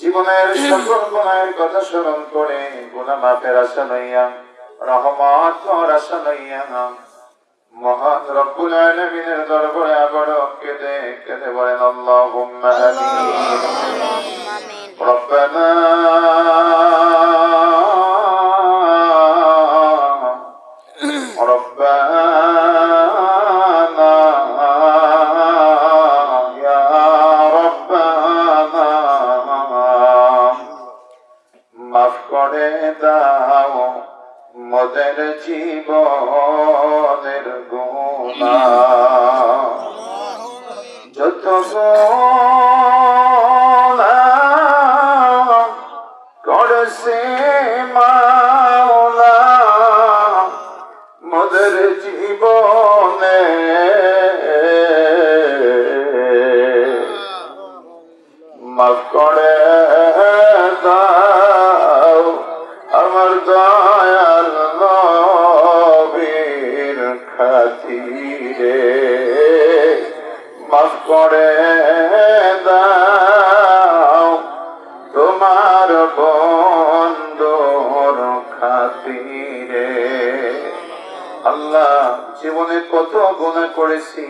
জীবনের সকল গুণের কথা স্মরণ করে গুণা মাপের আশা লইয়া রহমত আশা লইয়া। মহান রব্বুল দরবার বড় কেদে কেদে বলেন আল্লাহুম্মা মাফ করে দাও আমার দয়াল নবীর খাতিরে। মাফ করে দাও তোমার বন্ধুর খাতিরে। আল্লাহ জীবনে কত গুণা করেছি,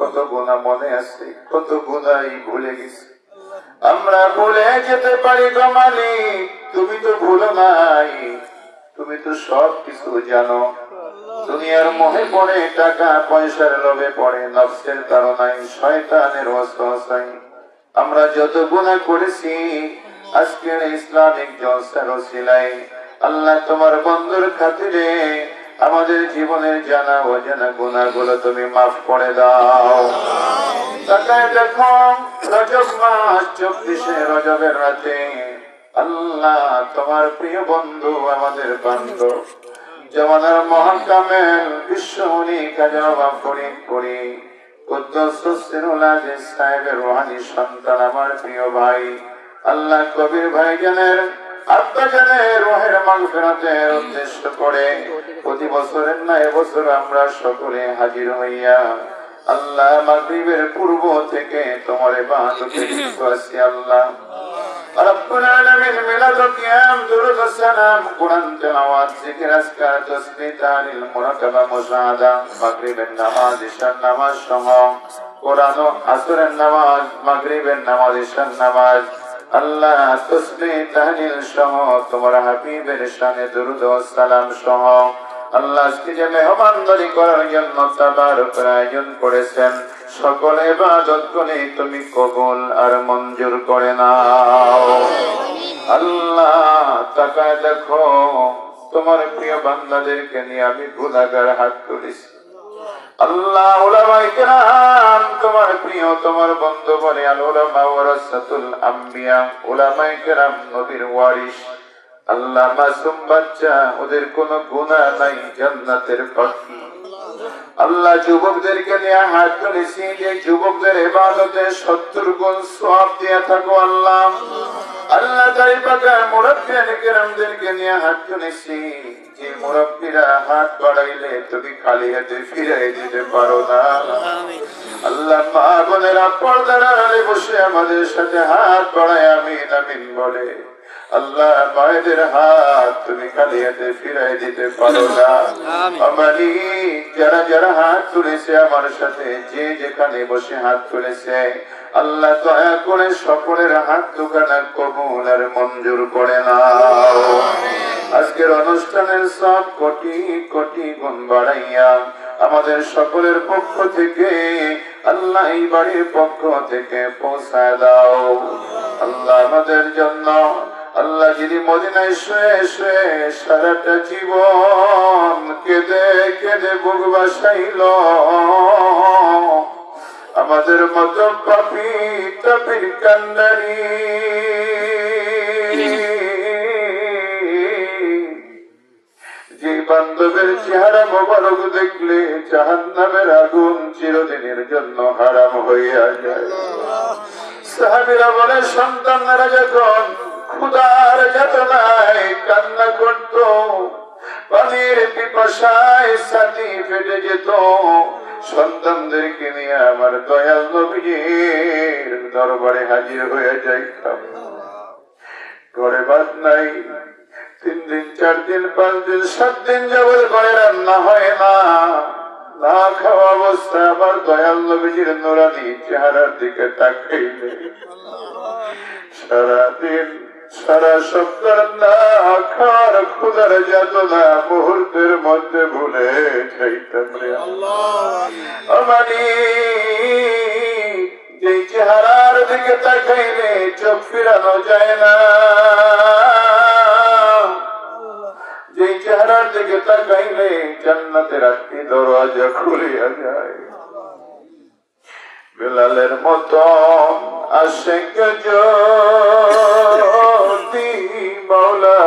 কত গুণা মনে আছে, কত গুণাই ভুলে গেছি। আমরা ভুলে যেতে পারি গো মালিক, তুমি তো ভুলো নাই, তুমি তো সব কিছু জানো। দুনিয়ার মোহে পড়ে টাকা, পয়সার লোভে পড়ে, নফসের তাড়নায় শয়তানের ওয়াসওয়াসায় আমরা যত গুনাহ করেছি, আজকের ইসলামিক জলসার ওসিলায়, আল্লাহ তোমার বন্ধুর খাতিরে আমাদের জীবনের জানা অজানা গুনাহগুলো তুমি মাফ করে দাও। দেখো রাতে। আল্লাহ, তোমার প্রিয় বন্ধু আমাদের বান্ধব। জমানার মহাকামেল বিশ্বমণি কাজবা ফরিদ করি সাহেবের সন্তান আমার প্রিয় ভাই। আল্লাহ কবির ভাই জানের রোহের উদ্দেশ্য করে প্রতি বছরের না এবছর আমরা সকলে হাজির হইয়া আল্লাহ মাগরিবের পূর্ব থেকে তোমার আছি আল্লাহ। আল্লাহ তসবিহ সহ তোমার হাবিবের শানে দুরুদ সালাম সহ আল্লাহ আজকে যে তুমি কবুল আর মঞ্জুর করে নাও। আল্লাহ, তাকায় দেখো, তোমার প্রিয় বান্দাদেরকে নিয়ে আমি গুনাগার হাত তুলেছি। আল্লাহ কেরাম, তোমার প্রিয়, তোমার বন্ধু বলে আল উলামা ওয়ারাসাতুল আম্বিয়া, উলামায়ে কেরাম নবীর ওয়ারিস আল্লাহ মাসুম বাচ্চা, ওদের কোনো গুনাহ নাই জান্নাতের আল্লাহ যুবকদেরকে নিয়ে হাত যে যুবকদের এবাদতে সত্তর গুণ সব দিয়ে থাকো আল্লাহ। আল্লাহ তাই পাকা নিয়ে হাত যে মুরব্বীরা হাত বাড়াইলে তুমি খালি হাতে ফিরাই দিতে পারো না। আল্লাহ বসে আমাদের সাথে হাত বাড়ায় আমিন আমিন বলে। আল্লাহ মায়েদের হাত তুমি খালি হাতে ফিরাই দিতে পারো না। আমারই যারা যারা হাত তুলেছে আমার সাথে যে যেখানে বসে হাত তুলেছে আল্লাহ দয়া করে সকলের হাত দোকানা কবুল আর মঞ্জুর করে নাও। আজকের অনুষ্ঠানের সব কোটি কোটি গুণ বাড়াইয়া আমাদের সকলের পক্ষ থেকে আল্লাহ এই বাড়ির পক্ষ থেকে পৌঁছায় দাও। আল্লাহ আমাদের জন্য আল্লাহ যদি মদিনায় শুয়ে শুয়ে সারাটা জীবন কেঁদে কেঁদে বুক বাসাইল। আমাদের মতো পাপি তাপির কান্দারি বান্ধবের চেহারা মোবারক দেখলে জাহান নামের আগুন চিরদিনের জন্য হারাম হইয়া যায়। সাহাবিরা বলে, সন্তানরা যখন ক্ষুদার যাতনায় কান্না করত, পানির পিপাসায় সাথী ফেটে যেত। সন্তানদেরকে নিয়ে আমার দয়াল নবীজির দরবারে হাজির হয়ে যাইতাম। ঘরে বাদ নাই, তিন দিন, চার দিন, পাঁচ দিন, সাত দিন যাবত ঘরে রান্না হয় না। না খাওয়া অবস্থায় আমার দয়াল নবীজির নোরানি চেহারার দিকে তাকাইলে সারাদিন সারা সপ্তাহ না খাওয়ার ক্ষুদার যাতনা মুহূর্তের মধ্যে ভুলে যাইতাম রে আমানি যে চেহারার দিকে তাকাইলে চোখ ফিরানো যায় না। যে চেহারার দিকে তাকাইলে জান্নাতের একটি দরওয়াজা খুলিয়া যায়। বেলালের মতো আশেক যদি মৌলা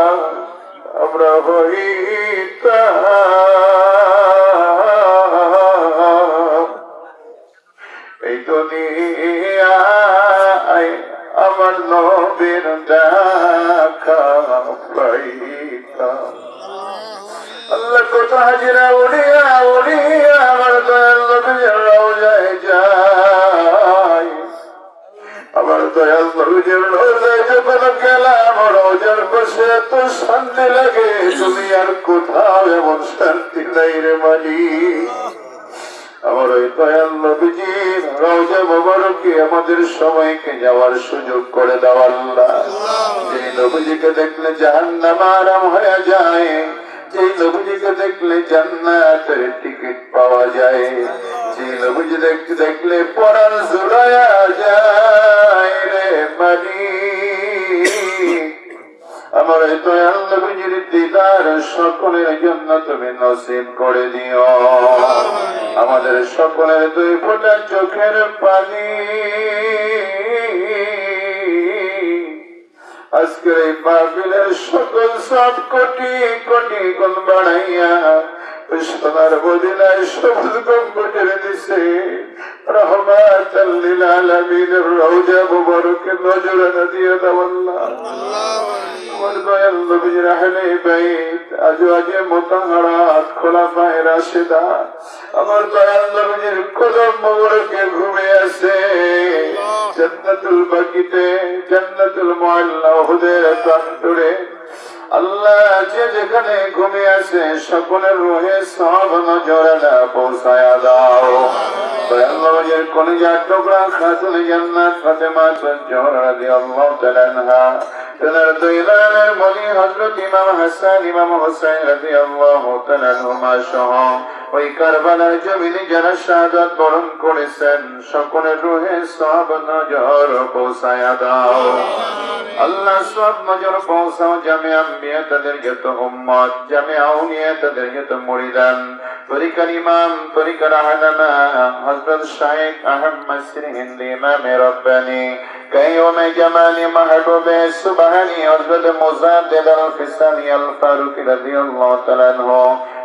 আমরা হইতাম। এই দুনিয়ায় আমার নবীর আল্লাহ কত হাজিরা উড়িয়া উড়িয়া আমার দয়াল নবীর রওজায় যায়। আমার দয়াল নবীর রওজায় যখন গেলাম পাশে এত শান্তি লাগে, তুমি আর কোথাও এমন শান্তি নাই রে মালিক আমার ওই দয়াল রওজা মোবারকে আমাদের সময়কে যাওয়ার সুযোগ করে দাও যে নবীজিকে দেখলে জাহান্নাম আরাম হয়ে যায় যে নবীজিকে দেখলে জান্নাতের টিকিট পাওয়া যায় যে নবীজি দেখতে দেখলে পরাণ জোড়ায়া যায় রে মালিক আমার এই দয়াল নবীজির দিদার সকলের জন্য তুমি নসিব করে দিও। আমাদের সকলের দুই ফোঁটা চোখের পানি। আজকের এই মাহফিলের সকল সব কোটি কোটি গুণ বাড়াইয়া সোনার বদিনায় সবুজ গম্বুটের দিছে রহমাত লিল আলামিনের রওজা মুবারকে নজরানা দিয়ে দাও আল্লাহ। মোবারকে ঘুমে আছে আল্লাহ যে যেখানে ঘুমে আছে সকলের রোহে সব নজরানা পৌঁছায়া দাও। দয়াল নবীর কলিজার টুকরা খাতুন জান্নাত তেনার দৈলানের মনি হজরত ইমাম হাসান ইমাম হোসেন রাজি আল্লাহ সহ ওই কারবালার জমিনে যারা শাহাদাত বরণ করেছেন, সকলের রুহে সব নজর পৌঁছায়া দাও। আল্লাহ সব নজর পৌঁছাও, জামে আম্বিয়া তাদেরকে তো উম্মত, জামে আউনিয়া তাদেরকে তো মরিদান। তরিকার ইমাম, তরিকার আহলানা হজরত শাহেক আহম্মদ শ্রী হিন্দি ইমামে রব্বানি। قیوم جمال محبوب سبحانی حضرت مزاد الفسانی الفاروق رضی اللہ تعالیٰ عنہ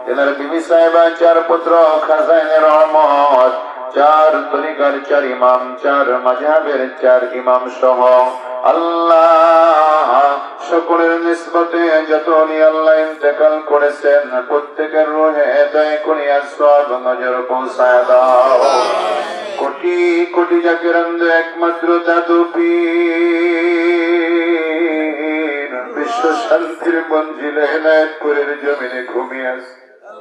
তেনার বিবি সাহেবা চার পুত্র খাজাইনে রহমত, চার তরিকার চার ইমাম, চার মাঝহাবের চার ইমাম সহ। আল্লাহ সকলের নিসবতে যত উনি আল্লাহ ইন্তেকাল করেছেন, প্রত্যেকের রোহে দয় করিয়া সব নজর পৌঁছায় দাও। কোটি কোটি জাকের একমাত্র দাদু বিশ্ব শান্তির মঞ্জিলে হেনায়ত করে জমিনে ঘুমিয়ে আছে।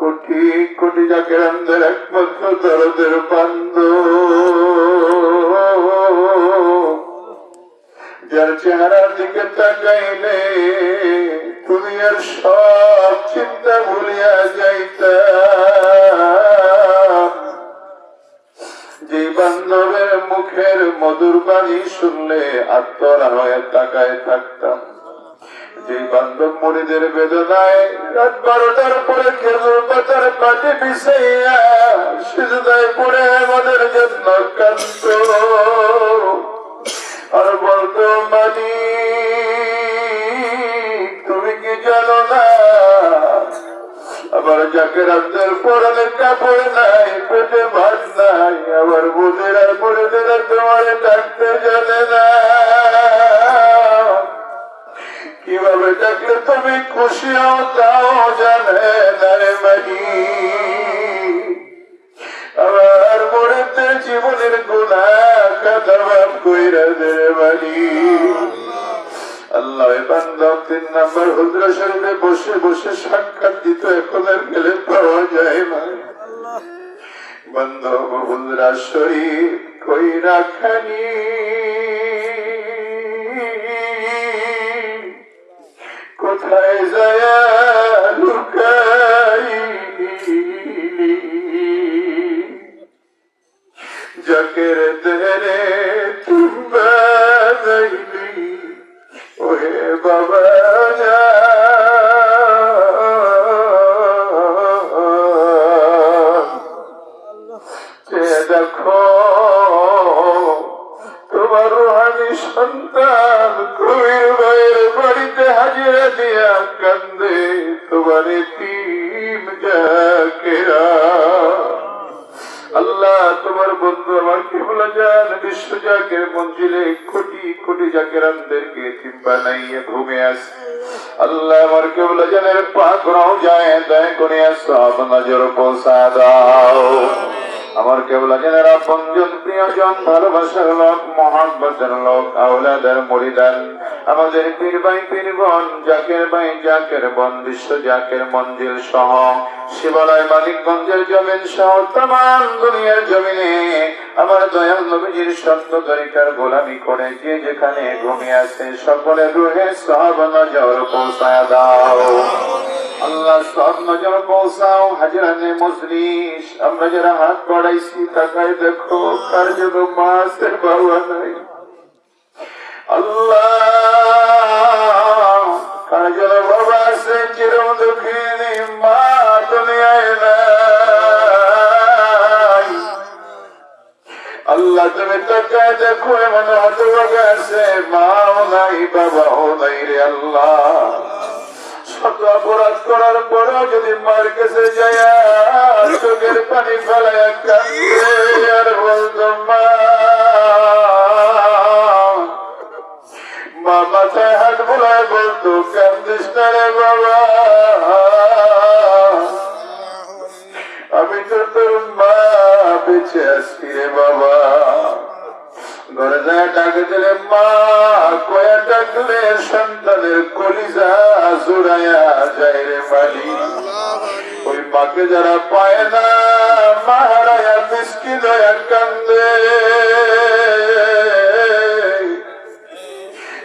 কোটি কোটি যাকে একমাত্র দরদের বান্ধ যার চেহারার দিকে তাকাইলে দুনিয়ার সব চিন্তা ভুলিয়া যাইতা যে বান্ধবের মুখের মধুর বাণী শুনলে আত্মরা হয়ে তাকায় থাকতাম। বান্ধব বেদনায় রাত বারোটার পরে খেজুর পাতার পাটি পিছাইয়া সিজদায় পড়ে আমাদের জন্য কান্ত আর বলতো মানি তুমি কি জানো না? আবার যাকে রাতের পরনে কাপড় নাই, পেটে ভাত নাই আবার আর পরে দিলে তোমার ডাকতে জানে না। কীভাবে ডাকলে তুমি খুশি হও, তাও জানে না রে মানি মরেতে জীবনের গুণা কাদা কইরা দে মানি আল্লাহ বান্দা তিন নম্বর হুজরা শরীফে বসে বসে সাক্ষাৎ দিত, এখন আর গেলে পাওয়া যায় না। বন্ধ হুজরা শরীফ কই রাখানি কোথায় যায় লুকাই? জকের দেরে তুম্বা জানের পাক রাও যায় দয়া করে সব নজর পৌঁছা দাও। আমার কেবল জানের আপনজন প্রিয়জন, ভালোবাসার লোক, মহাব্বতের লোক, আওলাদের মরিদান। আমাদের পীর ভাই, পীর বোন, জাকের ভাই, জাকের বন, বিশ্ব জাকের মঞ্জিল সহ শিবালয় মালিকগঞ্জের জমিন সহ তাম দুনিয়ার জমিনে আমার দয়াল নবীজির সত্য তরিকার গোলামি করে যে যেখানে ঘুমিয়ে আছে সকলের রুহে সব নজর পৌঁছায় দাও। আল্লাহ সব নজর পৌঁছাও হাজিরানে মজলিস। আমরা যারা হাত বাড়াইছি, তাকায় দেখো, কার যেন মাসের বাবা নাই। আল্লাহ, কার যেন বাবা আছে চিরম দুঃখিনী মা দেখো এমন হতভাগা আছে মাও নাই, বাবাও নাই রে আল্লাহ। শত অপরাধ করার পরেও যদি মার কাছে যায়, চোখের পানি ফেলায় আর বলতো, মা। মাথায় হাত বোলায় বলতো, কান্দিস না রে বাবা। আমি তো তোর মা, বেঁচে আসছি রে বাবা। ঘরে যায় মা, কয়া ডাকলে সন্তানের কলিজা জোড়ায়া যায় রে মালি। ওই মাকে যারা পায় না মা হারায়া মিসকিন হয়ে কান্দে।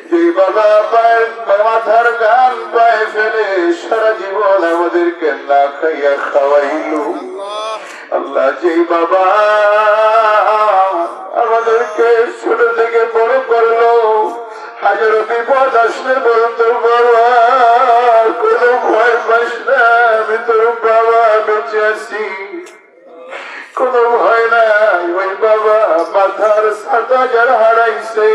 যে বাবা মাথার গান পায়ে ফেলে, সারা জীবন আমাদেরকে না খাইয়া খাওয়াইলো। আল্লাহ যেই বাবা আমাদেরকে ছোট থেকে বড় করল। হাজারো বিপদ আসলে বলতো বাবা কোনো ভয় পাস না, আমি তোর বাবা বেঁচে আছি। কোনো ভয় নাই, ওই বাবা মাথার সাদা যার হারাইছে।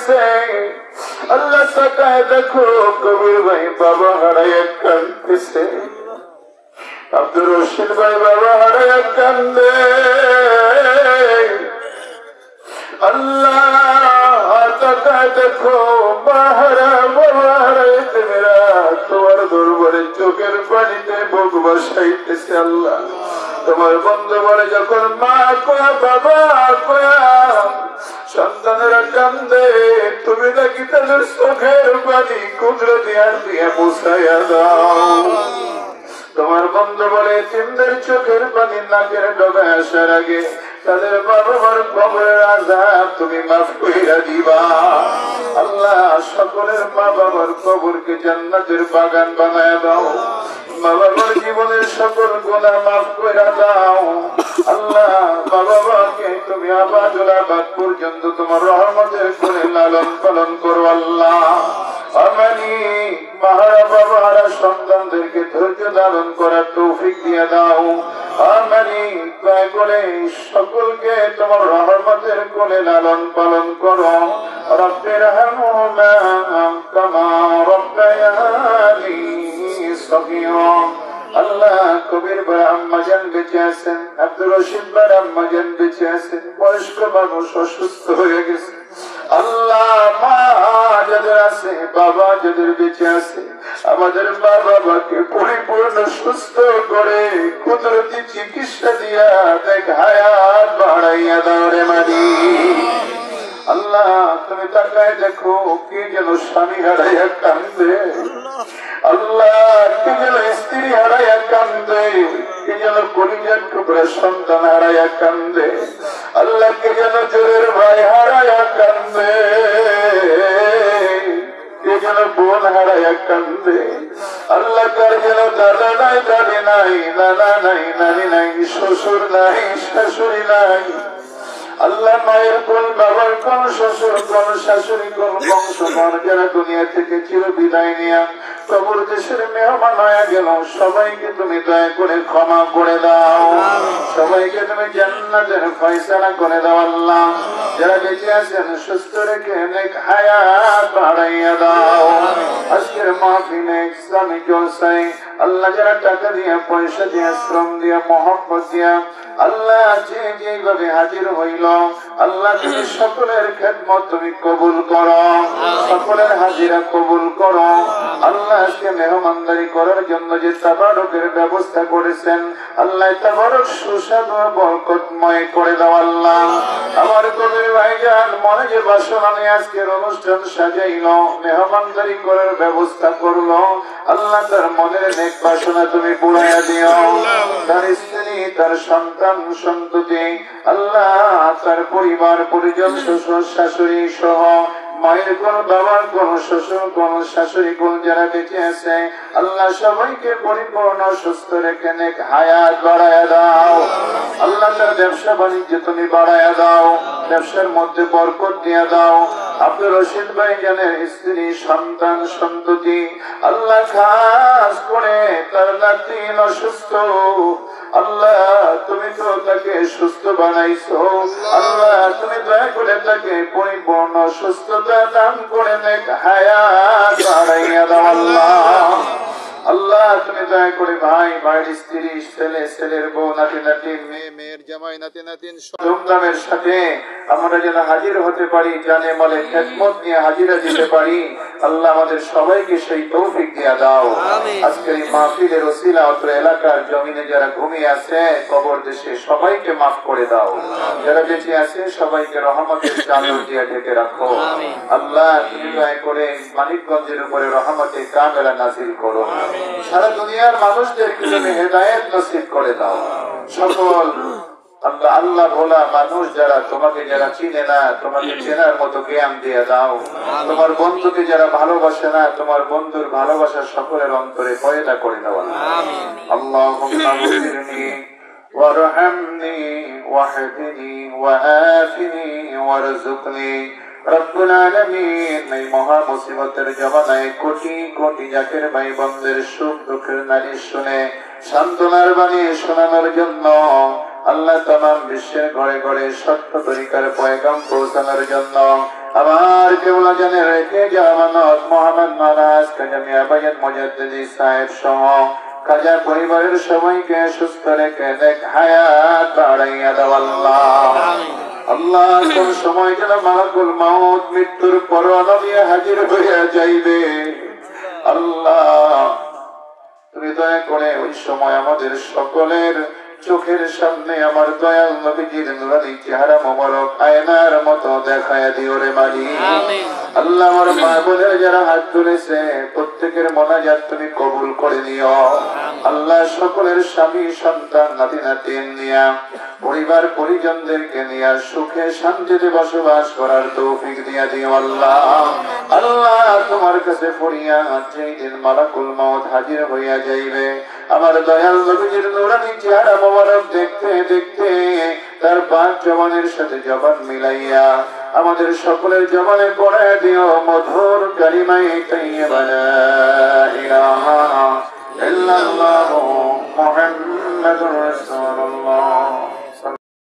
গেছে আল্লাহ তাকায় দেখো কবির ভাই বাবা হারাইয়া কান্দতেছে আব্দুর রশিদ ভাই বাবা হারাইয়া কান্দে আল্লাহ তাকায় দেখো বাহারা বাবা হারাইতে মেরা তোমার দরবারে চোখের পানিতে বুক বসাইতেছে আল্লাহ তোমার বন্ধু বলে যখন মা কয়া বাবা কয়া সন্তানেরা কান্দে, তুমি নাকি তাদের চোখের পানি কুদরতি আর দিয়ে মুছাইয়া দাও। তোমার বন্ধু বলে, তিনদের চোখের পানি নাকের ডগায় আসার আগে তাদের বাবা মার কবরের আজাব তুমি মাফ কইরা দিবা। আল্লাহ, সকলের মা বাবার কবরকে জান্নাতের বাগান বানায় দাও। মা বাবার গুণা মাফ কইরা দাও। আল্লাহ মা বাবাকে তুমি আবাদুল আবাদ পর্যন্ত তোমার রহমতের করে লালন পালন করো আল্লাহ। আমানি মাহারা বাবারা সন্তানদেরকে ধৈর্য ধারণ করার তৌফিক দিয়ে দাও। আমানি দয়া করে সকলকে তোমার রহমতের কোলে লালন পালন করো। রব্বের হামহুমা কামা রব্বায়ানি সগীরা। আল্লাহ কবির ভাই আম্মাজান বেঁচে আছেন আব্দুর রশিদ ভাই আম্মাজান বেঁচে আছেন বয়স্ক মানুষ অসুস্থ হয়ে গেছে। আল্লাহ মা যাদের আছে, বাবা যাদের বেঁচে আছে, আমাদের মা বাবাকে পরিপূর্ণ সুস্থ করে কুদরতি চিকিৎসা দিয়া দেখ হায়াত বাড়াইয়া দাও মারি আল্লাহ, তুমি তাকায় দেখো, কে যেন স্বামী হারাইয়া কান্দে। আল্লাহ, কে যেন স্ত্রী হারাইয়া কান্দে। কে যেন পরিবার টুকরা সন্তান হারাইয়া কান্দে। আল্লাহ, কে যেন জোরের ভাই হারাইয়া কান্দে। কে যেন বোন হারাইয়া কান্দে। আল্লাহ, কার যেন দাদা নাই, দাদি নাই, নানি নাই, শ্বশুর নাই, শাশুড়ি নাই। আল্লাহ মায়ের কোন বাবার কোন শ্বশুর, কোন শাশুড়ি, কোন বংশ কোন যারা দুনিয়া থেকে চির বিদায় নিয়া কবর দেশের মেহমান হয়ে গেল। সবাইকে তুমি দয়া করে ক্ষমা করে দাও। সবাইকে তুমি জান্নাতের ফয়সালা করে দাও আল্লাহ। যারা বেঁচে আছেন, সুস্থ রেখে অনেক হায়াত বাড়াইয়া দাও। আজকের মাহফিলে ইসলামী জলসাই আল্লাহ যারা টাকা দিয়া, পয়সা দিয়া, শ্রম দিয়া মোহাম্মত দিয়া আল্লাহ যে যেভাবে হাজির হইল, আল্লাহ তুমি সকলের খেদমত তুমি কবুল করো, সকলের হাজিরা কবুল করো। আল্লাহ আজকে মেহমানদারি করার জন্য যে তাবারকের ব্যবস্থা করেছেন, আল্লাহ তাবারক সুস্বাদু বরকতময় করে দাও আল্লাহ। আমার কবির ভাইজান মনে যে বাসনা নিয়ে আজকের অনুষ্ঠান সাজাইল, মেহমানদারি করার ব্যবস্থা করল, আল্লাহ তার মনের নেক বাসনা তুমি পুরাইয়া দিও। তার স্ত্রী, তার সন্তান সন্ততি। আল্লাহ, তার পরিবার, পরিজন, শ্বশুর, শাশুড়ি সহ মায়ের কোন বাবার, কোন শ্বশুর, কোন শাশুড়ি, কোন যারা বেঁচে আছে, আল্লাহ সবাইকে পরিপূর্ণ, সুস্থ রেখে নেক হায়াত বাড়ায় দাও। আল্লাহ তার ব্যবসা বাণিজ্য তুমি বাড়ায় দাও, ব্যবসার মধ্যে বরকত দিয়ে দাও। আপনার রশিদ ভাই জানের স্ত্রী, সন্তান, সন্ততি, আল্লাহ খাস করে তার নাতি অসুস্থ আল্লাহ তুমি তো তাকে সুস্থ বানাইছো। আল্লাহ। তুমি দয়া করে তাকে পরিপূর্ণ সুস্থতা দান করে দেখ হায়া বাড়াইয়া দাও আল্লাহ। আল্লাহ তুমি দয়া করে ভাই ভাইয়ের স্ত্রী ছেলে ছেলের বউ নাতি নাতি মেয়ে মেয়ের জামাই নাতি নাতিন ধুমধামের সাথে আমরা যেন হাজির হতে পারি জানে মলে খেদমত নিয়ে হাজিরা যেতে পারি। আল্লাহ আমাদের সবাইকে সেই তৌফিক দিয়া দাও। আজকের এই মাহফিলের ওসিলা অত্র এলাকার জমিনে যারা ঘুমিয়ে আছে কবর দেশে সবাইকে মাফ করে দাও। যারা বেঁচে আছে সবাইকে রহমতের চাদর দিয়ে ঢেকে রাখো। আল্লাহ তুমি দয়া করে মানিকগঞ্জের উপরে রহমতে কামেলা নাজিল করো। সারা দুনিয়ার মানুষদেরকে তুমি হেদায়েত নসিব করে দাও সকল আল্লাহ আল্লাহ ভোলা মানুষ যারা তোমাকে যারা চিনে না তোমাকে চেনার মতো জ্ঞান দিয়ে দাও তোমার বন্ধুকে যারা ভালোবাসে না তোমার বন্ধুর ভালোবাসা সকলের অন্তরে পয়দা করে দাও আল্লাহ وارحمني واهدني وآفني وارزقني আল্লাহ তামাম বিশ্বের ঘরে ঘরে সত্য তরিকার পয়গাম পৌঁছানোর জন্য আমার কেবলা জানে রেখে যাওয়া মানত মোহাম্মদ মারাজ কাজামিয়া বাজার মজাদ্দি সাহেব সহ। কাজা পরিবারের সবাইকে সুস্থ রেখে দেখ হায়াত বাড়াইয়া দাও আল্লাহ, কোন সময় যেন মালাকুল মাউত মৃত্যুর পরোয়ানা নিয়ে হাজির হইয়া যাইবে। আল্লাহ, তুমি করে ওই সময় আমাদের সকলের চোখের সামনে আমার দয়াল নবীজির নুরানি চেহারা মোবারক আয়নার মতো দেখায় দিও রে মালিক। আল্লাহ আমার বোনের যারা হাত তুলেছে প্রত্যেকের তুমি কবুল করে নিও। আল্লাহ সকলের স্বামী, সন্তান, নাতি নিয়া পরিবার, পরিজনদেরকে নিয়ে সুখে শান্তিতে বসবাস করার তৌফিক দিয়া দিও আল্লাহ। আল্লাহ তোমার কাছে ফরিয়া যেই দিন মালাকুল মত হাজির হইয়া যাইবে, আমার দয়াল নবীজির নুরানি চেহারা মোবারক দেখতে দেখতে তার পাঁচ জবানের সাথে জবান মিলাইয়া আমাদের সকলের জবানে পড়ে দিও, মধুর কালিমাই ইলাহা রাসূলুল্লাহ।